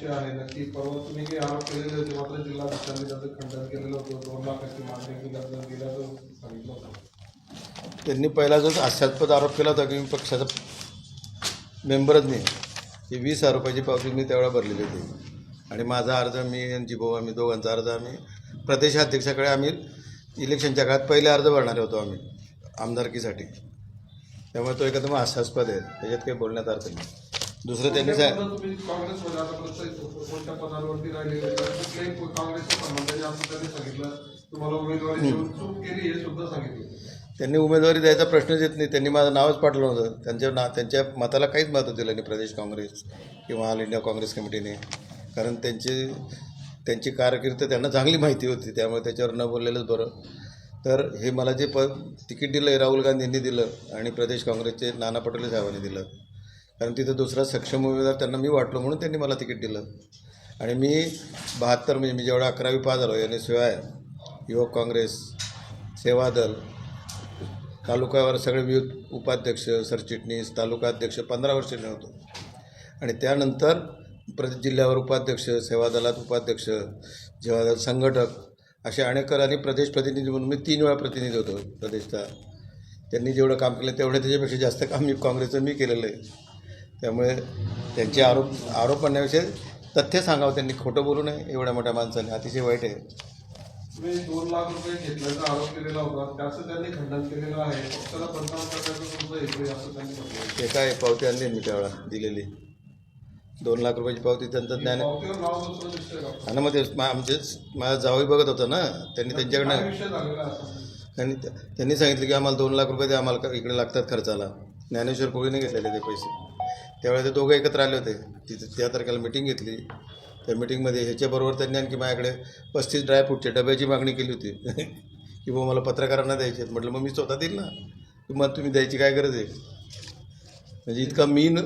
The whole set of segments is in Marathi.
विषय आहे नक्की. परवा तुम्ही काही आरोप केलेले होते मात्र जिल्हा जिल्हाध्यक्षांनी त्याचं खंडन केलेलं होतं. दोन लाखाची मागणी केल्याचं दिल्याचं सांगितलं होतं. त्यांनी पहिला जो हास्यास्पद आरोप केला होता की मी पक्षाचा मेंबरच नाही. ही वीस आरोपाची पावती मी त्यावेळेला भरलेली होती. आणि माझा अर्ज मी आणि जिभाऊ आम्ही दोघांचा अर्ज आम्ही प्रदेशाध्यक्षाकडे आम्ही इलेक्शनच्या काळात पहिले अर्ज भरणारे होतो आम्ही आमदारकीसाठी. त्यामुळे तो एकदम हास्यास्पद आहे. त्याच्यात काही बोलण्यात अर्थ नाही. दुसरं त्यांनी काँग्रेसमध्ये आतापर्यंत कोणत्या पदांवरती राहिलेले तर कुठल्याही काँग्रेसच्या संबंधाने असं त्यांनी सांगितलं. तुम्हाला उमेदवारी देऊन चूक केली हे सुद्धा सांगितलं. त्यांनी उमेदवारी द्यायचा प्रश्नच येत नाही. त्यांनी माझं नावच पाठवलं होतं त्यांच्या ना त्यांच्या मताला काहीच महत्त्व दिलं नाही प्रदेश काँग्रेस किंवा ऑल इंडिया काँग्रेस कमिटीने. कारण त्यांची त्यांची कारकीर्द त्यांना चांगली माहिती होती. त्यामुळे त्याच्यावर न बोललेलंच बरं. तर हे मला जे प तिकीट दिलं आहे राहुल गांधींनी दिलं आणि प्रदेश काँग्रेसचे नाना पटोले साहेबांनी दिलं. कारण तिथं दुसरा सक्षम उमेदवार त्यांना मी वाटलो म्हणून त्यांनी मला तिकीट दिलं. आणि मी बहात्तर म्हणजे मी जेवढा अकरावी पास झालो याने शिवाय युवक काँग्रेस सेवादल तालुक्यावर सगळे विविध उपाध्यक्ष सरचिटणीस तालुका अध्यक्ष पंधरा वर्ष होतो. आणि त्यानंतर प्रति जिल्ह्यावर उपाध्यक्ष सेवादलात उपाध्यक्ष सेवादल संघटक असे अनेकर आणि प्रदेश प्रतिनिधी म्हणून मी तीन वेळा प्रतिनिधी होतो प्रदेशचा. त्यांनी जेवढं काम केलं तेवढं त्याच्यापेक्षा जास्त काम मी काँग्रेसचं मी केलेलं आहे. त्यामुळे त्यांचे आरोप आरोप म्हणण्याविषयी तथ्य सांगावं त्यांनी. खोटं बोलू नये एवढ्या मोठ्या माणसाने. अतिशय वाईट आहे. तुम्ही दोन लाख रुपये घेतल्याचा आरोप केलेला होता. त्याचं त्यांनी खंडन केलेलं आहे. पक्षाला बदनाम करण्याचं तुमचं हेतू आहे असं त्यांनी म्हटलं ते काय पावती आणली मी त्यावेळा दिलेली. दोन लाख रुपयाची पावती त्यांचं ज्ञान पावतीवर नाव दुसरं दिसतंय का? आणि मग ते मा- आमचे माझा जावई बघत होता ना त्यांनी काय त्यांच्याकडनं विषय झालेला आहे असं? त्यांनी त्यांनी सांगितलं की आम्हाला दोन लाख रुपये द्या आम्हाला इकडे लागतात खर्चाला. ज्ञानेश्वर कोळीने घेतलेले ते पैसे. त्यावेळेला ते दोघं एकत्र आले होते. तिथे त्या तारखेला मिटिंग घेतली. त्या मिटिंगमध्ये ह्याच्याबरोबर त्यांनी आणखी माझ्याकडे पस्तीस ड्रायफ्रूटच्या डब्याची मागणी केली होती. की बाबा मला पत्रकारांना द्यायचे आहेत. म्हटलं मग मी स्वतः देईल ना? तुम्हाला तुम्ही द्यायची काय गरज आहे? म्हणजे इतका मीन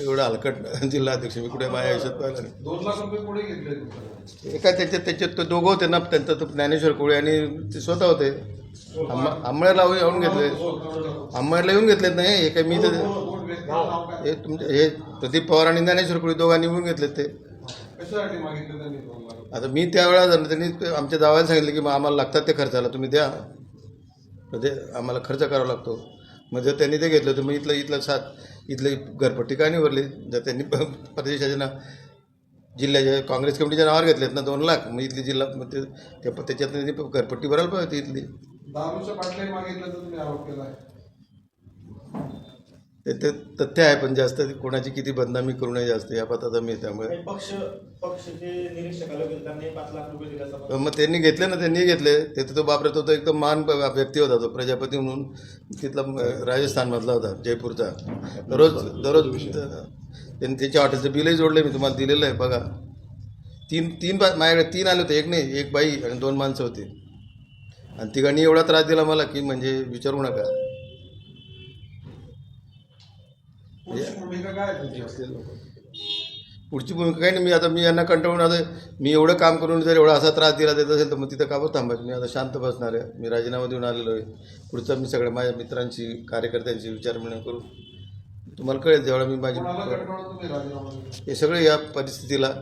एवढा हलकट जिल्हाध्यक्ष मी कुठे माझ्या आयुष्यात पाहिला नाही. दोन लाख रुपये कोणी घेतले तुमच्याकडे? हे काय त्याच्यात त्याच्यात ते दोघं होते ना. त्यांचं तो ज्ञानेश्वर कोळी आणि ते स्वतः होते. आंबा आंबळ्याला येऊन घेतले. आंबळ्याला येऊन घेतलेत नाही हे काय मी तर हे तुमचे हे प्रदीप पवार आणि ज्ञानेश्वर कोळी दोघांनी येऊन घेतलेत ते. कशासाठी मागितले त्यांनी दोन लाख रुपये? आता मी त्यावेळेला झालं त्यांनी आमच्या जावायला सांगितलं की मग आम्हाला लागतात ते खर्चाला तुम्ही द्या. म्हणजे आम्हाला खर्च करावा लागतो. मग जर त्यांनी ते घेतलं तर मग इथलं इथलं सात इथले घरपट्टी का नाही भरली? जर त्यांनी प- प्रदेशाच्या ना जिल्ह्याच्या काँग्रेस कमिटीच्या नावावर घेतलेत ना दोन लाख मग इथली जिल्हा मग ते ते- त्याच्यात त्यांनी घरपट्टी भरायला पाहिजे होती इथली. दारूच्या बाटल्याही मागितलं तर तुम्ही आरोप केला ते ते तथ्य आहे पण जास्त कोणाची किती बदनामी करू नये जास्त या पताचा मी त्यामुळे. आणि पक्ष पक्षचे निरीक्षक आले होते त्यांनी पाच लाख रुपये दिले असं मग त्यांनी घेतले ना त्यांनी घेतले. ते तो बापरे तो तो एकदम मान व्यक्ती होता तो प्रजापती म्हणून. तिथला राजस्थानमधला होता जयपूरचा. दररोज दररोज त्यांनी त्याच्या हॉटेलचं बिलही जोडलं मी तुम्हाला दिलेलं आहे बघा. तीन तीन बा माझ्याकडे तीन आले होते एक नाही एक बाई आणि दोन माणसं होती. आणि तिघांनी एवढा त्रास दिला मला की म्हणजे विचारू नका पुढची भूमिका काय आहे तुमची पुढची भूमिका काही नाही मी आता मी यांना कंटाळून आता मी एवढं काम करून जर एवढा असा त्रास दिला देत असेल तर मग तिथं का बरं थांबायचं मी आता शांत बसणार आहे. मी राजीनामा देऊन आलेलो आहे. पुढचं मी सगळ्या माझ्या मित्रांशी कार्यकर्त्यांशी विचारविनिमय करू तुम्हाला कळेल जेव्हा मी माझी कोणाला कंटाळून तुम्ही राजीनामा दिला हे सगळे या परिस्थितीला.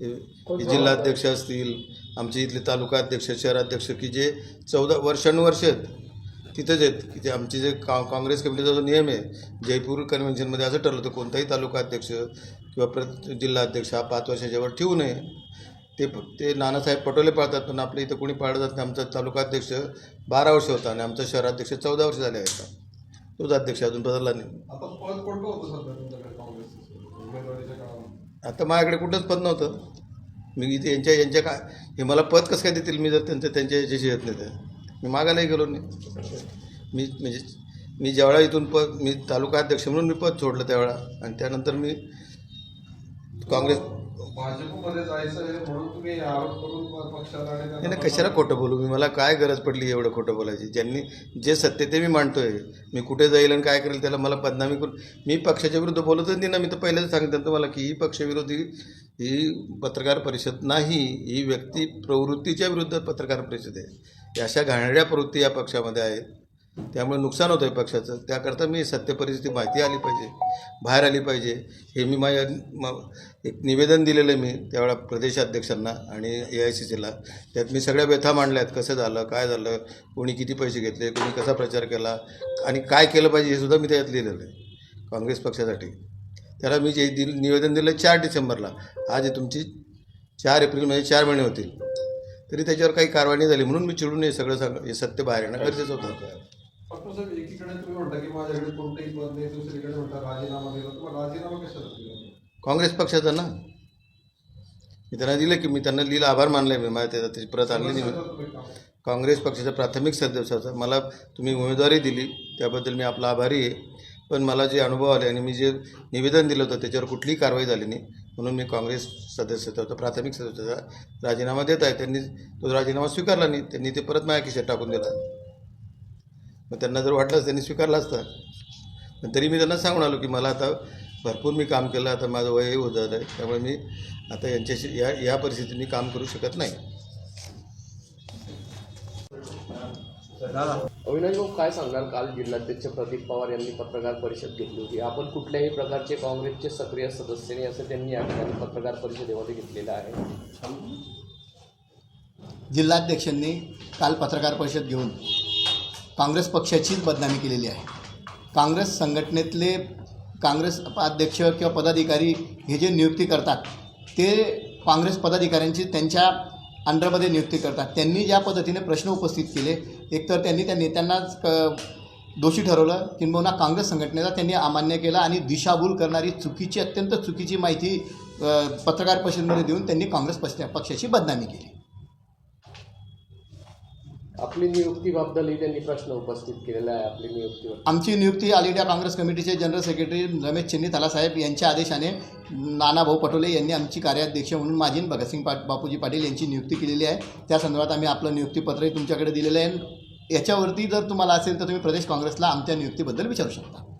हे हे जिल्हाध्यक्ष असतील आमचे इथले तालुका अध्यक्ष शहराध्यक्ष की जे चौदा वर्षानुवर्ष आहेत. तिथंच आहेत की ते आमचे जे का काँग्रेस कमिटीचा जो नियम आहे जयपूर कन्व्हेन्शनमध्ये असं ठरलं होतं कोणताही तालुका अध्यक्ष किंवा प्र जिल्हाध्यक्ष हा पाच वर्षाच्या वर ठेवू नये. ते ते नानासाहेब पटोले पाळतात पण आपल्या इथं कोणी पाळलं जात नाही आमचा तालुका अध्यक्ष बारा वर्ष होता आणि आमचा शहराध्यक्ष चौदा वर्ष झाले आहेत. तोच अध्यक्ष अजून बदलला नाही. आता माझ्याकडे कुठंच पद नव्हतं. मी इथे यांच्या यांच्या काय हे मला पद कसं काय देतील मी जर त्यांचं त्यांच्या याच्याशी येत नाही तर? मी मागायलाही गेलो नाही. मी म्हणजे मी ज्यावेळा इथून पद मी तालुका अध्यक्ष म्हणून मी पद सोडलं त्यावेळा. आणि त्यानंतर मी काँग्रेस भाजपमध्ये जायचं आहे म्हणून तुम्ही आरोप करून प- पक्षाला आणि नाही नाही, कशाला खोटं बोलू? मी मला काय गरज पडली एवढं खोटं बोलायची? ज्यांनी जे सत्य ते मी मांडतोय. मी कुठे जाईल आणि काय करेल त्याला मला बदनामी करून मी पक्षाच्या विरुद्ध बोलतच नाही ना. मी तर पहिलेच सांगितलं तुम्हाला की ही पक्षविरोधी ही पत्रकार परिषद नाही. ही व्यक्ती प्रवृत्तीच्या विरुद्ध पत्रकार परिषद आहे. या अशा घाणेरड्या प्रवृत्ती या पक्षामध्ये आहेत. त्यामुळे नुकसान होतं आहे पक्षाचं. त्याकरता मी सत्य परिस्थिती माहिती आली पाहिजे बाहेर आली पाहिजे. हे मी माझ्या एक निवेदन दिलेलं आहे मी त्यावेळा प्रदेशाध्यक्षांना आणि ए आय सी सीला त्यात मी सगळ्या व्यथा मांडल्या आहेत कसं झालं काय झालं कोणी किती पैसे घेतले कोणी कसा प्रचार केला आणि काय केलं पाहिजे हे सुद्धा मी त्यात लिहिलेलं आहे काँग्रेस पक्षासाठी. त्याला मी जे दिल निवेदन दिलं चार डिसेंबरला. आज तुमची चार एप्रिल म्हणजे चार महिने होतील. तरी त्याच्यावर काही कारवाई नाही झाली. म्हणून मी चिडून हे सगळं सगळं हे सत्य बाहेर येणं गरजेचं होतं. काँग्रेस पक्षाचा ना? मी त्यांना दिलं की मी त्यांना लिहिलं आभार मानले मी. माझ्या त्याचा त्याची परत आणली नाही? काँग्रेस पक्षाच्या प्राथमिक सदस्याचा मला तुम्ही उमेदवारी दिली त्याबद्दल मी आपला आभारी आहे. पण मला जे अनुभव आले आणि मी जे निवेदन दिलं होतं त्याच्यावर कुठलीही कारवाई झाली नाही. म्हणून मी काँग्रेस सदस्याचा होतं प्राथमिक सदस्याचा राजीनामा देत आहे त्यांनी तो राजीनामा स्वीकारला नाही त्यांनी ते परत माझ्या खिशात टाकून देतात. मग त्यांना जर वाटलंच त्यांनी स्वीकारला असता. पण तरी मी त्यांना सांगून आलो की मला आता भरपूर मी काम केलं आता माझं वयही होत झालं आहे त्यामुळे मी आता यांच्याशी या या परिस्थितीत मी काम करू शकत नाही. अविनाश भाऊ काय सांगणार काल जिल्हाध्यक्ष प्रदीप पवार यांनी पत्रकार परिषद घेतली होती. आपण कुठल्याही प्रकारचे काँग्रेसचे सक्रिय सदस्य नाही असं त्यांनी या ठिकाणी पत्रकार परिषदेमध्ये घेतलेलं आहे. जिल्हाध्यक्षांनी काल पत्रकार परिषद घेऊन काँग्रेस पक्षाचीच बदनामी केलेली आहे. काँग्रेस संघटनेतले काँग्रेस अध्यक्ष किंवा पदाधिकारी हे जे नियुक्ती करतात ते काँग्रेस पदाधिकाऱ्यांची त्यांच्या अंडरमध्ये नियुक्ती करतात. त्यांनी ज्या पद्धतीने प्रश्न उपस्थित केले एकतर त्यांनी त्या नेत्यांनाच क दोषी ठरवलं किंबहुना काँग्रेस संघटनेचा त्यांनी अमान्य केला आणि दिशाभूल करणारी चुकीची अत्यंत चुकीची माहिती पत्रकार परिषदेमध्ये देऊन त्यांनी काँग्रेस पक्ष पक्षाची बदनामी केली. आपली नियुक्तीबद्दलही त्यांनी प्रश्न उपस्थित केलेला आहे आपली नियुक्तीवर आमची नियुक्ती ऑल इंडिया काँग्रेस कमिटीचे जनरल सेक्रेटरी रमेश चेन्नी साहेब यांच्या आदेशाने नानाभाऊ पटोले यांनी आमची कार्याध्यक्ष म्हणून माझी भगतसिंग पाट बापूजी पाटील यांची नियुक्ती केलेली आहे. त्या संदर्भात आम्ही आपलं नियुक्तीपत्रही तुमच्याकडे दिलेलं आहे. याच्यावरती जर तुम्हाला असेल तर तुम्ही प्रदेश काँग्रेसला आमच्या नियुक्तीबद्दल विचारू शकता.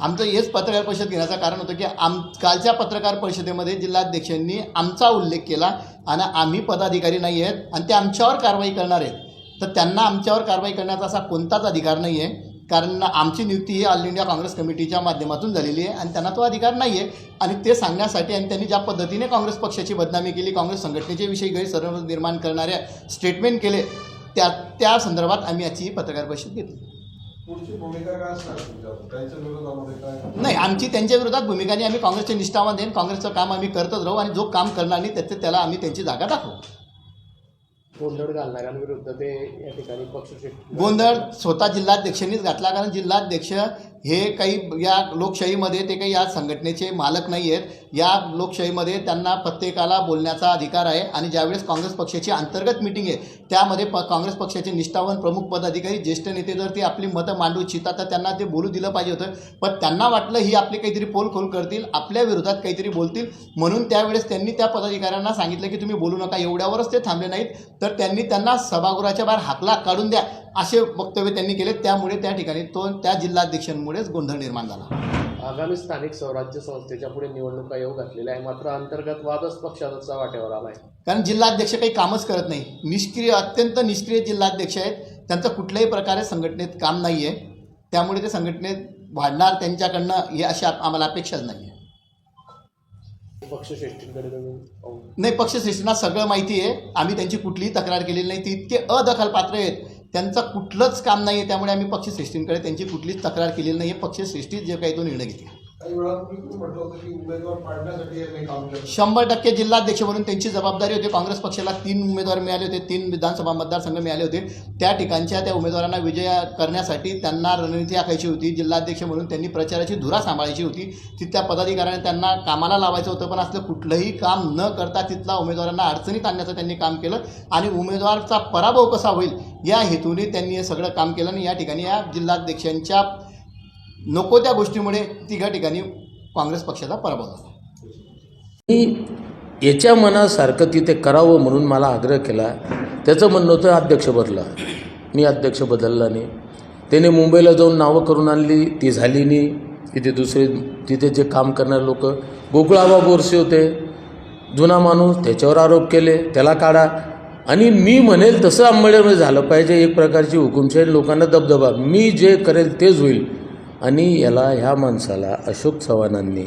आमचं हेच पत्रकार परिषद घेण्याचं कारण होतं की आम कालच्या पत्रकार परिषदेमध्ये जिल्हाध्यक्षांनी आमचा उल्लेख केला आणि आम्ही पदाधिकारी नाही आहेत आणि ते आमच्यावर कारवाई करणार आहेत. तर त्यांना आमच्यावर कारवाई करण्याचा असा कोणताच अधिकार नाही आहे. कारण आमची नियुक्ती ही ऑल इंडिया काँग्रेस कमिटीच्या माध्यमातून झालेली आहे आणि त्यांना तो अधिकार नाही आहे. आणि ते सांगण्यासाठी आणि त्यांनी ज्या पद्धतीने काँग्रेस पक्षाची बदनामी केली काँग्रेस संघटनेच्या विषयी गैरसमज निर्माण करणाऱ्या स्टेटमेंट केले त्या त्या संदर्भात आम्ही याची पत्रकार परिषद घेतली. पुढची भूमिका काय असणार तुमच्या त्यांच्या विरोधामध्ये काय? नाही आमची त्यांच्या विरोधात भूमिका नाही. आम्ही काँग्रेसचे निष्ठावान देईन काँग्रेसचं काम आम्ही करतच राहू आणि जो काम करणार नाही त्याचे त्याला आम्ही त्यांची जागा दाखवू. गोंधळ घालणाऱ्यांविरुद्ध ते या ठिकाणी पक्षश्रेष्ठी गोंधळ स्वतः जिल्हाध्यक्षांनीच घातला कारण जिल्हाध्यक्ष हे काही या लोकशाहीमध्ये ते काही या संघटनेचे मालक नाही आहेत या लोकशाहीमध्ये त्यांना प्रत्येकाला बोलण्याचा अधिकार आहे. आणि ज्यावेळेस काँग्रेस पक्षाची अंतर्गत मिटिंग आहे त्यामध्ये प काँग्रेस पक्षाचे निष्ठावान प्रमुख पदाधिकारी ज्येष्ठ नेते जर ते आपली मतं मांडू इच्छितात तर त्यांना ते बोलू दिलं पाहिजे होतं. पण त्यांना वाटलं ही आपली काहीतरी पोलखोल करतील आपल्या विरोधात काहीतरी बोलतील. म्हणून त्यावेळेस त्यांनी त्या पदाधिकाऱ्यांना सांगितलं की तुम्ही बोलू नका एवढ्यावरच ते थांबले नाहीत. तर त्यांनी त्यांना सभागृहाच्या बाहेर हाकला काढून द्या असे वक्तव्य त्यांनी केले. त्यामुळे त्या ठिकाणी तो त्या जिल्हाध्यक्षांमुळेच गोंधळ निर्माण झाला. आगामी स्थानिक स्वराज्य संस्थेच्या पुढे निवडणुका येऊ घातलेल्या आहे. मात्र अंतर्गत वादच पक्षाचा वाट्यावर आला आहे कारण जिल्हाध्यक्ष काही कामच करत नाही. निष्क्रिय अत्यंत निष्क्रिय जिल्हाध्यक्ष आहेत. त्यांचं कुठल्याही प्रकारे संघटनेत काम नाही आहे त्यामुळे ते संघटनेत वाढणार त्यांच्याकडनं हे अशी आम्हाला अपेक्षाच नाही आहे पक्षश्रेष्ठींकडे नाही पक्षश्रेष्ठींना सगळं माहिती आहे. आम्ही त्यांची कुठलीही तक्रार केलेली नाही. ती इतके अदखलपात्र आहेत. त्यांचं कुठलंच काम नाही आहे त्यामुळे आम्ही पक्षश्रेष्ठींकडे त्यांची कुठलीच तक्रार केलेली नाही. आहे पक्षश्रेष्ठी जे काही तो निर्णय घेतला. काही वेळापूर्वी तुम्ही म्हटलं होतं की उमेदवार पाडण्यासाठी यांनी काम केलं शंभर टक्के जिल्हाध्यक्ष म्हणून त्यांची जबाबदारी होती. काँग्रेस पक्षाला तीन उमेदवार मिळाले होते तीन विधानसभा मतदारसंघ मिळाले होते. त्या ठिकाणच्या त्या उमेदवारांना विजय करण्यासाठी त्यांना रणनीती आखायची होती. जिल्हाध्यक्ष म्हणून त्यांनी प्रचाराची धुरा सांभाळायची होती. तिथल्या पदाधिकाऱ्यांनी त्यांना कामाला लावायचं होतं पण असलं कुठलंही काम न करता तिथल्या उमेदवारांना अडचणीत आणण्याचं त्यांनी काम केलं. आणि उमेदवारचा पराभव कसा होईल या हेतूने त्यांनी हे सगळं काम केलं आणि या ठिकाणी या जिल्हाध्यक्षांच्या नको त्या गोष्टीमुळे तिघा ठिकाणी काँग्रेस पक्षाचा पराभव झाला. मी याच्या मनासारखं तिथे करावं म्हणून मला आग्रह केला. त्याचं म्हणणं होतं अध्यक्ष बदला. मी अध्यक्ष बदलला नाही. त्याने मुंबईला जाऊन नावं करून आणली ती झाली नाही. तिथे दुसरे तिथे जे काम करणारे लोक गोकुळाबा बोरसे होते. जुना माणूस त्याच्यावर आरोप केले त्याला काढा. आणि मी म्हणेल तसं अंमलबजावणी झालं पाहिजे. एक प्रकारची हुकुमशाही लोकांना दबदबा. मी जे करेल तेच होईल. आणि याला ह्या माणसाला अशोक चव्हाणांनी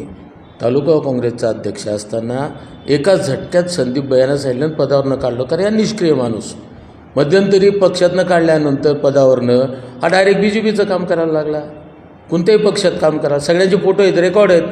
तालुका काँग्रेसचा अध्यक्ष असताना एका झटक्यात संदीप बयाना साहेबांना पदावरनं काढलं. कारण या निष्क्रिय माणूस मध्यंतरी पक्षातनं काढल्यानंतर पदावरनं हा डायरेक्ट बी जे पीचं काम करायला लागला. कोणत्याही पक्षात काम करा सगळ्यांचे फोटो आहेत रेकॉर्ड आहेत.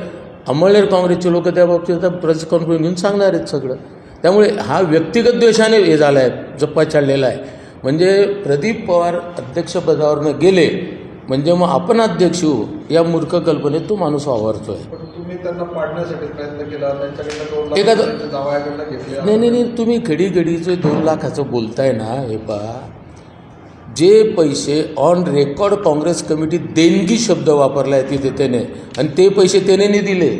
अमळनेर काँग्रेसचे लोक त्या बाबतीत आता प्रेस कॉन्फरन्स घेऊन सांगणार आहेत सगळं. त्यामुळे हा व्यक्तिगत द्वेषाने हे झाला आहे जप्पा चाललेला आहे. म्हणजे प्रदीप पवार अध्यक्षपदावरनं गेले म्हणजे मग आपण अध्यक्ष होऊ या मूर्ख कल्पनेत तो माणूस वावरतोय. पण तुम्ही त्यांना पाडण्यासाठी प्रयत्न केला त्यांच्याकडनं दोन लाख एखादं- रुपये जावयाकडनं घेतले. नाही नाही नाही तुम्ही खडी खडीचे दोन लाखाचं बोलताय ना हे पहा. जे पैसे ऑन रेकॉर्ड काँग्रेस कमिटी देणगी शब्द वापरला आहे तिथे त्याने आणि ते पैसे त्याने नाही दिले.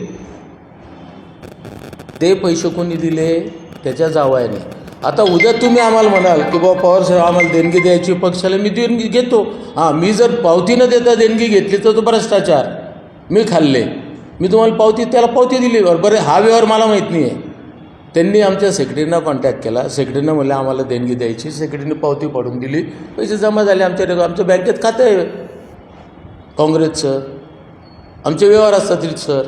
ते पैसे कोणी दिले? त्याच्या जावायने. आता उद्या तुम्ही आम्हाला म्हणाल की बाबा पवार साहेब आम्हाला देणगी द्यायची पक्षाला मी देणगी घेतो. हां मी जर पावती न देता देणगी घेतली तर तो भ्रष्टाचार. मी खाल्ले. मी तुम्हाला पावती त्याला पावती दिली. बरं हा व्यवहार मला माहीत नाही आहे त्यांनी आमच्या सेक्रेटरीना कॉन्टॅक्ट केला. सेक्रेटरीनं म्हणलं आम्हाला देणगी द्यायची. सेक्रेटरीने पावती पाडून दिली. पैसे जमा झाले आमच्या आमच्या बँकेत खातं. आहे काँग्रेसचं आमचे व्यवहार असतात सर.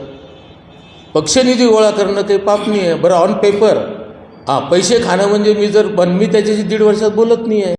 पक्षनिधी गोळा करणं काही पाप नाही आहे बरं ऑन पेपर हां पैसे खाणं म्हणजे मी जर पण मी त्याच्याशी दीड वर्षात बोलत नाही आहे.